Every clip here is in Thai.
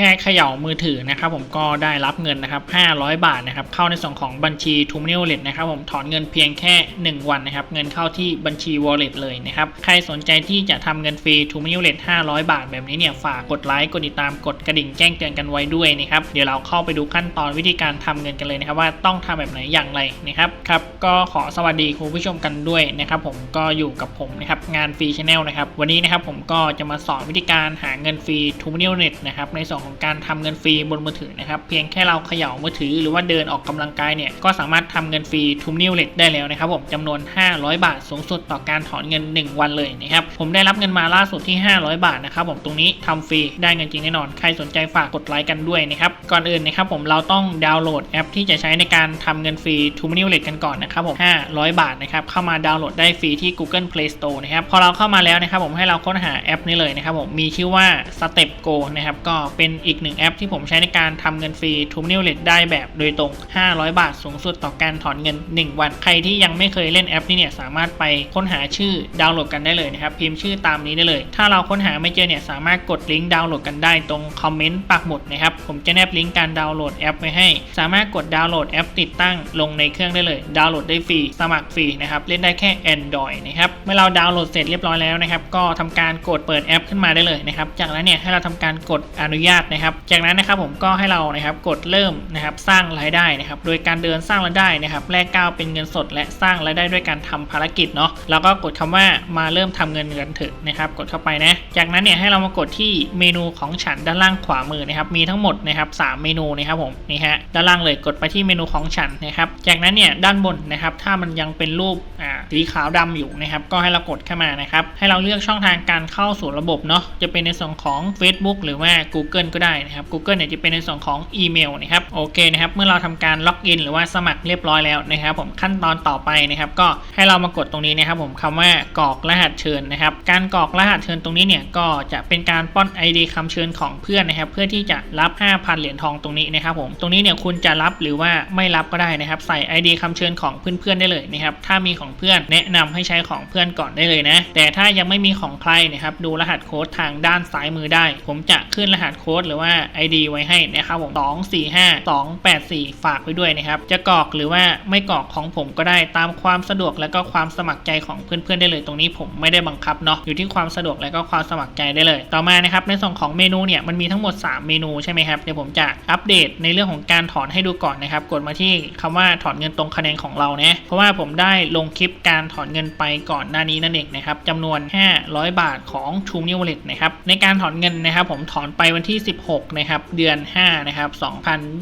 ค่เขย่ามือถือนะครับ ผมก็ได้รับเงินนะครับ 500 บาทนะครับ เข้าในส่วนของบัญชีทูมิเนลเลตนะครับ ผมถอนเงินเพียงแค่ 1 วันนะครับ เงินเข้าที่บัญชี wallet เลยนะครับ ใครสนใจที่จะทำเงินฟรีทูมิเนลเลต500 บาท แบบนี้เนี่ยฝากกดไลค์กดติดตามกดกระดิ่งแจ้งเตือนกันไว้ด้วยนะครับเดี๋ยวเราเข้าไปดูขั้นตอนวิธีการทำเงินกันเลยนะครับ ว่าต้องทำแบบไหนอย่างไรนะครับครับก็ขอสวัสดีคุณผู้ชมกันด้วยนะครับ ผมก็อยู่กับผมนะครับงานฟรีชแนลนะครับวันนี้นะครับผมก็จะมาสอนวิธีการหาเงินฟรีทูมเนลเน็ตนะครับในส่วนของการทำเงินฟรีบนมือถือนะครับเพียงแค่เราเขย่ามือถือหรือว่าเดินออกกำลังกายเนี่ยก็สามารถทำเงินฟรีทูมิวเล็ตได้แล้วนะครับผมจำนวน 500 บาทสูงสุดต่อการถอนเงิน 1 วันเลยนะครับผมได้รับเงินมาล่าสุดที่ 500 บาทนะครับผมตรงนี้ทำฟรีได้เงินจริงแน่นอนใครสนใจฝากกดไลค์กันด้วยนะครับก่อนอื่นนะครับผมเราต้องดาวน์โหลดแอปที่จะใช้ในการทำเงินฟรีทูมิวเล็ตกันก่อนนะครับผม500 บาทนะครับเข้ามาดาวน์โหลดได้ฟรีที่ Google Play Store นะครับพอเราเข้ามาแล้วนะครับผมให้เราค้นหาแอปนี้เลยนะครับผมมีชื่อว่า Step Go นะครับก็เป็นอีกหนึ่งแอปที่ผมใช้ในการทำเงินฟรีทูมิเนลเลตได้แบบโดยตรง 500 บาทสูงสุดต่อการถอนเงิน 1 วัน ใครที่ยังไม่เคยเล่นแอปนี้เนี่ยสามารถไปค้นหาชื่อดาวน์โหลดกันได้เลยนะครับพิมพ์ชื่อตามนี้ได้เลย ถ้าเราค้นหาไม่เจอเนี่ยสามารถกดลิงก์ดาวน์โหลดกันได้ตรงคอมเมนต์ปักหมุดนะครับผมจะแนบลิงก์การดาวน์โหลดแอปไว้ให้ สามารถกดดาวน์โหลดแอปติดตั้งลงในเครื่องได้เลย ดาวน์โหลดได้ฟรีสมัครฟรีนะครับเล่นได้แค่ Android นะครับเมื่อเราดาวน์โหลดเสร็จเรียบร้อยแล้วนะครับก็ทำการกดเปิดแอปขึ้นมาได้เลยนะครับจากนั้นเนี่ยให้เราทำการกดอนุญาตนะครับ จากนั้นนะครับผมก็ให้เรานะครับกดเริ่มนะครับสร้างรายได้นะครับ โดยการเดินสร้างรายได้นะครับแลกก้าวเป็นเงินสด และสร้างรายได้ด้วยการทำภารกิจเนาะแล้วก็กดคำว่ามาเริ่มทำเงินกันเถอะนะครับ กดเข้าไปนะ จากนั้นเนี่ยให้เรามากดที่เมนูของฉันด้านล่างขวามือนะครับ มีทั้งหมดนะครับสามเมนูนะครับผมนี่ฮะด้านล่างเลยกดไปที่เมนูของฉันนะครับ จากนั้นเนี่ยด้านบนนะครับ ถ้ามันยังเป็นรูปสีขาวดำอยู่นะครับก็ให้เรากดเข้ามานะครับให้เราเลือกช่องทางการเข้าสู่ระบบเนาะจะเป็นในส่วนของ Facebook หรือว่า Google ก็ได้นะครับ Google เนี่ยจะเป็นในส่วนของอีเมลนะครับโอเคนะครับเมื่อเราทำการล็อกอินหรือว่าสมัครเรียบร้อยแล้วนะครับ ผมขั้นตอนต่อไปนะครับก็ให้เรามากดตรงนี้นะครับ ผมคำว่ากรอกรหัสเชิญนะครับ การกรอกรหัสเชิญตรงนี้เนี่ยก็จะเป็นการป้อน ID คำเชิญของเพื่อนนะครับ เพื่อที่จะรับ 5,000 เหรียญทองตรงนี้นะครับ ผมตรงนี้เนี่ยคุณจะรับหรือว่าไม่รับก็ได้นะครับ ใส่ ID คำเชิญของเพื่อนๆได้เลยนะครับถ้ามีของเพื่อนแนะนำให้ใช้ของเพื่อนก่อนได้เลยนะแต่ถ้ายังไม่มีของใครนะครับดูรหัสโค้ดทางด้านซ้ายมือได้ ผมจะขึ้นรหัสโค้ดหรือว่า ID ไว้ให้นะครับผม2 4 5 2 8 4 ฝากไว้ด้วยนะครับ จะกรอกหรือว่าไม่กรอกของผมก็ได้ตามความสะดวกและก็ความสมัครใจของเพื่อนๆได้เลยตรงนี้ผมไม่ได้บังคับเนาะอยู่ที่ความสะดวกและก็ความสมัครใจได้เลย ต่อมานะครับในส่วนของเมนูเนี่ยมันมีทั้งหมด 3 เมนูใช่ไหมครับเดี๋ยวผมจะอัปเดตในเรื่องของการถอนให้ดูก่อนนะครับกดมาที่คำว่าถอนเงินตรงคะแนนของเรานะเพราะว่าผมได้ลงคลิปการถอนเงินไปก่อนหน้านี้นั่นเองนะครับจำนวน 500 บาทของ t r u e New Wallet นะครับในการถอนเงินนะครับผมถอนไปวันที่16 นะครับ เดือน 5 นะครับ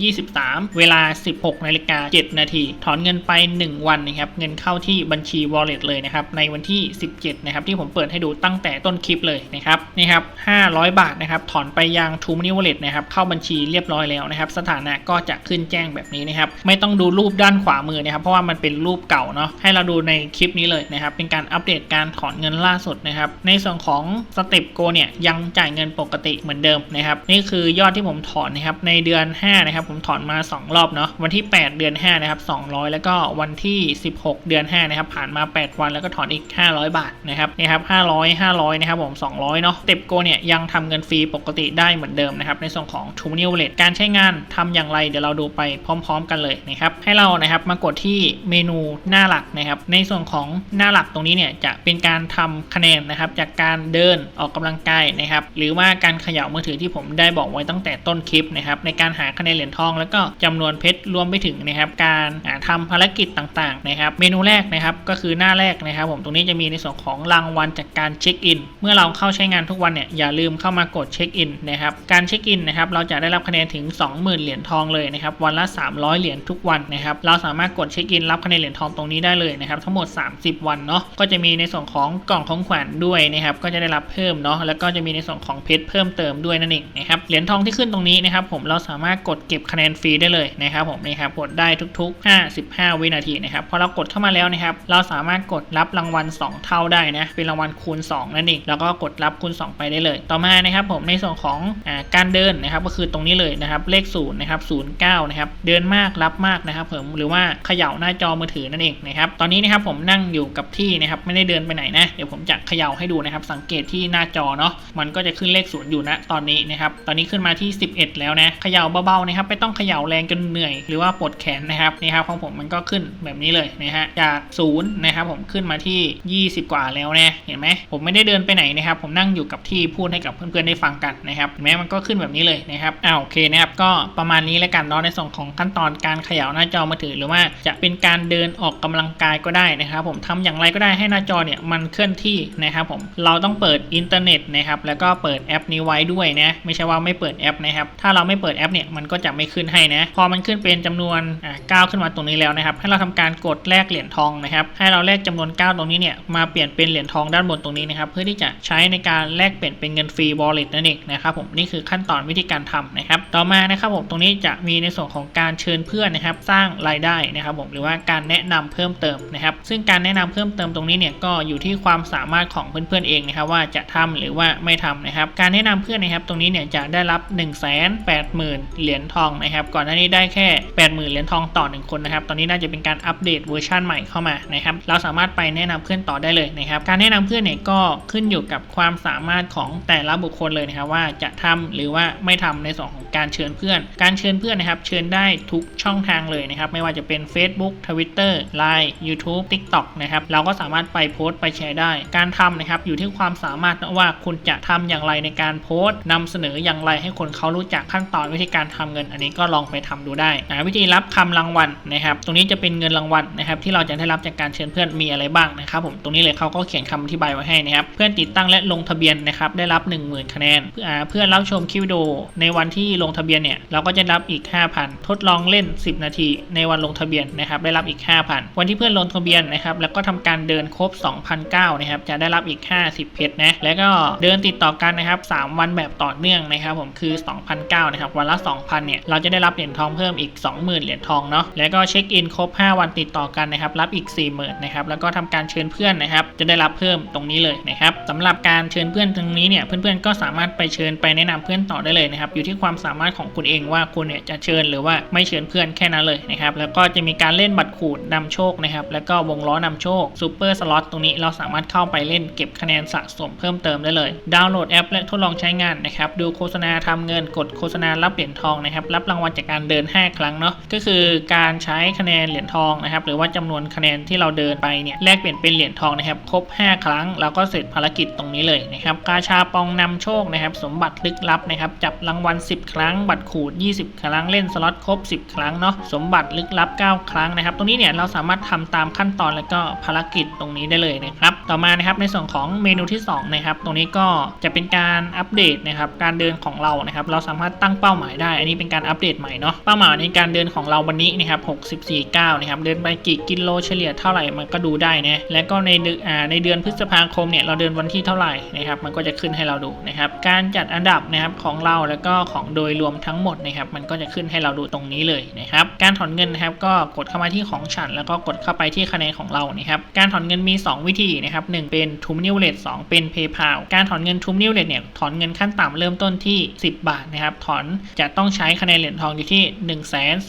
2023 เวลา 16นาฬิกา7นาที ถอนเงินไป 1 วันนะครับ เงินเข้าที่บัญชี Wallet เลยนะครับ ในวันที่ 17 นะครับ ที่ผมเปิดให้ดูตั้งแต่ต้นคลิปเลยนะครับนี่ครับ 500 บาทนะครับ ถอนไปยัง t r u e New Wallet นะครับ เข้าบัญชีเรียบร้อยแล้วนะครับ สถานะก็จะขึ้นแจ้งแบบนี้นะครับ ไม่ต้องดูรูปด้านขวามือนะครับ เพราะว่ามันเป็นรูปเก่าเนาะ ให้เราดูในคลิปนี้เลยนะครับ เป็นการอัปเดตการถอนเงินล่าสุดนะครับ ในส่วนของสเต็ปโกเนี่ยยังจ่ายเงินปกติเหมือนเดิมนะครับนี่ี่คือยอดที่ผมถอนนะครับในเดือน 5 นะครับ ผมถอนมา 2 รอบเนาะวันที่ 8 เดือน 5 นะครับ 200 แล้วก็วันที่ 16 เดือน 5 นะครับ ผ่านมา 8 วันแล้วก็ถอนอีก 500 บาทนะครับนี่ครับ500 500 นะครับผม 200 เนาะเต็ปโกเนี่ยยังทำเงินฟรีปกติได้เหมือนเดิมนะครับในส่วนของ t u n e w l e t การใช้งานทำอย่างไรเดี๋ยวเราดูไปพร้อม ๆ กันเลยนะครับให้เรานะครับมากดที่เมนูหน้าหลักนะครับในส่วนของหน้าหลักตรงนี้เนี่ยจะเป็นการทำคะแนนนะครับจากการเดินออกกำลังกายนะครับหรือว่าการเขย่ามือถือที่ผมได้ได้บอกไว้ตั้งแต่ต้นคลิปนะครับในการหาคะแนนเหรียญทอง แล้วก็จำนวนเพชรรวมไปถึงนะครับการทำภารกิจต่างๆนะครับเมนูแรกนะครับก็คือหน้าแรกนะครับ ผมตรงนี้จะมีในส่วนของรางวัลจากการเช็คอินเมื่อเราเข้าใช้งานทุกวันเนี่ยอย่าลืมเข้ามากดเช็คอินนะครับการเช็คอินนะครับเราจะได้รับคะแนนถึง 20,000 เหรียญทองเลยนะครับวันละ 300 เหรียญทุกวันนะครับเราสามารถกดเช็คอินรับคะแนนเหรียญทองตรงนี้ได้เลยนะครับทั้งหมด 30 วันเนาะก็จะมีในส่วนของกล่องของขวัญด้วยนะครับก็จะได้รับเพิ่มเนาะแล้วก็จะมีในส่วนของเพชรเพิ่มเติมด้วยนั่นเองนะครับเหรียญทองที่ขึ้นตรงนี้นะครับผมเราสามารถกดเก็บคะแนนฟรีได้เลยนะครับผมนี่ครับกดได้ทุกๆ 55 วินาทีนะครับพอเรากดเข้ามาแล้วนะครับเราสามารถกดรับรางวัล 2 เท่าได้นะเป็นรางวัลคูณ 2 นั่นเองแล้วก็กดรับคูณ 2 ไปได้เลย ต่อมานะครับผมในส่วนของอการเดินนะครับก็คือตรงนี้เลยนะครับเลข0นะครับ09นะครับเดินมากรับมากนะครับผมหรือว่าเขย่าหน้าจอมือถือนั่นเองนะครับตอนนี้นะครับผมนั่งอยู่กับที่นะครับไม่ได้เดินไปไหนนะเดี๋ยวผมจะเขย่าให้ดูนะครับสังเกตที่หน้าจอเนาะมันก็จะขึ้นเลขศูนย์อยู่นะตอนนี้นะครับตอนนี้ขึ้นมาที่ 11 แล้วนะเขย่าเบาๆนะครับไม่ต้องเขย่าแรงจนเหนื่อยหรือว่าปวดแขนนะครับนี่ครับของผมมันก็ขึ้นแบบนี้เลยนะฮะจากศูนย์นะครับผมขึ้นมาที่ 20 กว่าแล้วนะเห็นไหมผมไม่ได้เดินไปไหนนะครับผมนั่งอยู่กับที่พูดให้กับเพื่อนๆได้ฟังกันนะครับเห็นไหมมันก็ขึ้นแบบนี้เลยนะครับอ่าโอเคนะครับก็ประมาณนี้แล้วกันเนาะในส่วนของขั้นตอนการเขย่าหน้าจอมือถือหรือว่าจะเป็นการเดินออกกำลังกายก็ได้นะครับผมทำอย่างไรก็ได้ให้หน้าจอเนี่ยมันเคลื่อนที่นะครับผมเราต้องเปิดอินเทอร์เน็ตนะครับแล้วก็เปิดแอปนี้ไว้ด้วยนะไม่ใช่ว่าไม่เปิดแอปนะครับ ถ้าเราไม่เปิดแอปเนี่ยมันก็จะไม่ขึ้นให้นะ พอมันขึ้นเป็นจำนวนอ่าก้าวขึ้นมาตรงนี้แล้วนะครับ ให้เราทำการกดแลกเหรียญทองนะครับ ให้เราแลกจำนวนก้าวตรงนี้เนี่ยมาเปลี่ยนเป็นเหรียญทองด้านบนตรงนี้นะครับเพื่อที่จะใช้ในการแลกเปลี่ยนเป็นเงินฟรี wallet นั่นเองนะครับผมนี่คือขั้นตอนวิธีการทำนะครับ ต่อมานะครับผมตรงนี้จะมีในส่วนของการเชิญเพื่อนนะครับ สร้างรายได้นะครับผมหรือว่าการแนะนำเพิ่มเติมนะครับ ซึ่งการแนะนำเพิ่มเติมตรงนี้เนี่ยก็อยู่ที่ความสามารถของเพื่อนๆเองนะครับว่าจะทำหรือว่าไม่ทำนะครับ การแนะนำเพื่อนนะครับ ตรงนี้เนี่ยจะะได้รับ 1 8 0 0 0 0 เหรียญทองนะครับ ก่อนหน้านี้ได้แค่ 80,000 เหรียญทองต่อ 1 คนนะครับ ตอนนี้น่าจะเป็นการอัปเดตเวอร์ชันใหม่เข้ามานะครับ เราสามารถไปแนะนำเพื่อนต่อได้เลยนะครับ การแนะนำเพื่อนเนี่ยก็ขึ้นอยู่กับความสามารถของแต่ละบุคคลเลยนะครับว่าจะทำหรือว่าไม่ทำในส่วนของการเชิญเพื่อน การเชิญเพื่อนนะครับเชิญได้ทุกช่องทางเลยนะครับ ไม่ว่าจะเป็น Facebook Twitter Line YouTube TikTok นะครับ เราก็สามารถไปโพสต์ไปแชร์ได้ การทำนะครับอยู่ที่ความสามารถนะว่าคุณจะทำอย่างไรในการโพสต์นำเสนออย่างไรให้คนเขารู้จักขั้นตอนวิธีการทำเงิน อันนี้ก็ลองไปทำดูได้วิธีรับคำรางวัลนะครับ ตรงนี้จะเป็นเงินรางวัลนะครับที่เราจะได้รับจากการเชิญเพื่อนมีอะไรบ้างนะครับผมตรงนี้เลยเขาก็เขียนคำอธิบายไว้ให้นะครับเพื่อนติดตั้งและลงทะเบียนนะครับได้รับ 10,000 คะแนนเพื่อเพื่อนรับชมคลิปวิดีโอในวันที่ลงทะเบียนเนี่ยเราก็จะรับอีก 5,000 ทดลองเล่น 10 นาที ในวันลงทะเบียนนะครับได้รับอีก 5,000 วันที่เพื่อนลงทะเบียนนะครับแล้วก็ทำการเดินครบ 2,009นะครับจะได้รับอีก 50 เพชรนะแล้วก็เดินติดต่อกันนะครับ 3 วันแบบต่อเนื่องนะครับผมคือ 2,009นะครับวันละ 2,000เนี่ยเราจะได้รับเหรียญทองเพิ่มอีก 20,000 เหรียญทองเนาะแล้วก็เช็คอินครบ 5 วันติดต่อกันนะครับรับอีก 40,000นะครับแล้วก็ทำการเชิญเพื่อนนะครับจะได้รับเพิ่มตรงนี้เลยนะครับสำหรับการเชิญเพื่อนตรงนี้เนี่ยเพื่อนๆก็สามารถไปเชิญไปแนะนำเพื่อนต่อได้เลยนะครับอยู่ที่ความสามารถของคุณเองว่าคุณเนี่ยจะเชิญหรือว่าไม่เชิญเพื่อนแค่นั้นเลยนะครับแล้วก็จะมีการเล่นบัตรขูดนำโชคนะครับแล้วก็วงล้อนำโชคซูเปอร์สล็อตตรงนี้เราสามารถเข้าไปเล่นเก็บคะแนนสะสมเพิ่มเติมได้เลย ดาวน์โหลดแอปและทดลองใช้งานนะครับดูโฆษณาทำเงินกดโฆษณารับเหรียญทองนะครับ รับรางวัลจากการเดิน 5 ครั้งเนาะก็คือการใช้คะแนนเหรียญทองนะครับ หรือว่าจำนวนคะแนนที่เราเดินไปเนี่ยแลกเปลี่ยนเป็นเหรียญทองนะครับ ครบ 5 ครั้งเราก็เสร็จภารกิจตรงนี้เลยนะครับกาชาปองนำโชคนะครับ สมบัติลึกลับนะครับ จับรางวัล 10 ครั้ง บัตรขูด 20 ครั้งเล่นสล็อตครบ 10 ครั้งเนาะสมบัติลึกลับ 9 ครั้งนะครับ ตรงนี้เนี่ยเราสามารถทำตามขั้นตอนแล้วก็ภารกิจตรงนี้ได้เลยนะครับ ต่อมานะครับในส่วนของเมนูที่2นะครับตรงนี้ก็จะเป็นการอัปเดตนะครับการเดินของเรานะครับ เราสามารถตั้งเป้าหมายได้ อันนี้เป็นการอัปเดตใหม่เนาะ เป้าหมายในการเดินของเราวันนี้นะครับ64ก้าวนะครับ เดินไปกี่กิโลเฉลี่ยเท่าไหร่มันก็ดูได้นะ และก็ในเดือนในเดือนพฤษภาคมเนี่ยเราเดินวันที่เท่าไหร่นะครับ มันก็จะขึ้นให้เราดูนะครับ การจัดอันดับนะครับของเราแล้วก็ของโดยรวมทั้งหมดนะครับ มันก็จะขึ้นให้เราดูตรงนี้เลยนะครับ การถอนเงินนะครับก็กดเข้ามาที่ของฉัน แล้วก็กดเข้าไปที่คะแนนของเรานะครับ การถอนเงินมี 2 วิธีนะครับหนึ่งเป็น t u m n i w l e t 2เป็น PayPal การถอนเงิน t u m n i w l e t เนี่ยถอนเงินขั้นต่ำเริ่มต้นที่ที่ 10 บาทนะครับ ถอนจะต้องใช้คะแนนเหรียญทองอยู่ที่ 1 2 0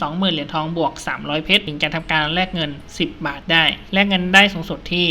0 0 0เหรียญทองบวก 300 เพชรถึงจะทำการแลกเงิน 10 บาทได้ แลกเงินได้สูงสุดที่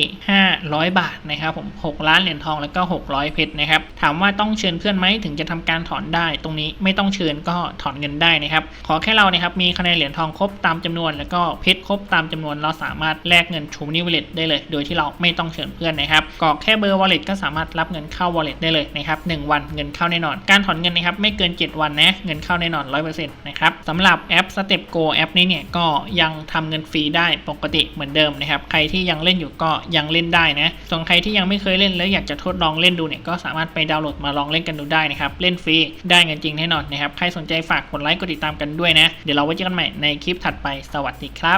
500 บาทนะครับผม 6 ล้านเหรียญทองแล้วก็ 600 เพชรนะครับ ถามว่าต้องเชิญเพื่อนไหมถึงจะทำการถอนได้ ตรงนี้ไม่ต้องเชิญก็ถอนเงินได้นะครับ ขอแค่เรานะครับมีคะแนนเหรียญทองครบตามจำนวน แล้วก็เพชรครบตามจำนวนเราสามารถแลกเงินชูนิวเลตได้เลย โดยที่เราไม่ต้องเชิญเพื่อนนะครับกรอกแค่เบอร์ wallet ก็สามารถรับเงินเข้า wallet ได้เลยนะครับ1วันเงินเข้าแน่นอน การถอนเงินนะครับไม่เกิน 7 วันนะเงินเข้าแน่นอน 100%นะครับสำหรับแอป Step Go แอปนี้เนี่ยก็ยังทำเงินฟรีได้ปกติเหมือนเดิมนะครับใครที่ยังเล่นอยู่ก็ยังเล่นได้นะส่วนใครที่ยังไม่เคยเล่นแล้วอยากจะทดลองเล่นดูเนี่ยก็สามารถไปดาวน์โหลดมาลองเล่นกันดูได้นะครับเล่นฟรีได้เงินจริงแน่นอนนะครับใครสนใจฝากกดไลค์กดติดตามกันด้วยนะเดี๋ยวเราไว้เจอกันใหม่ในคลิปถัดไปสวัสดีครับ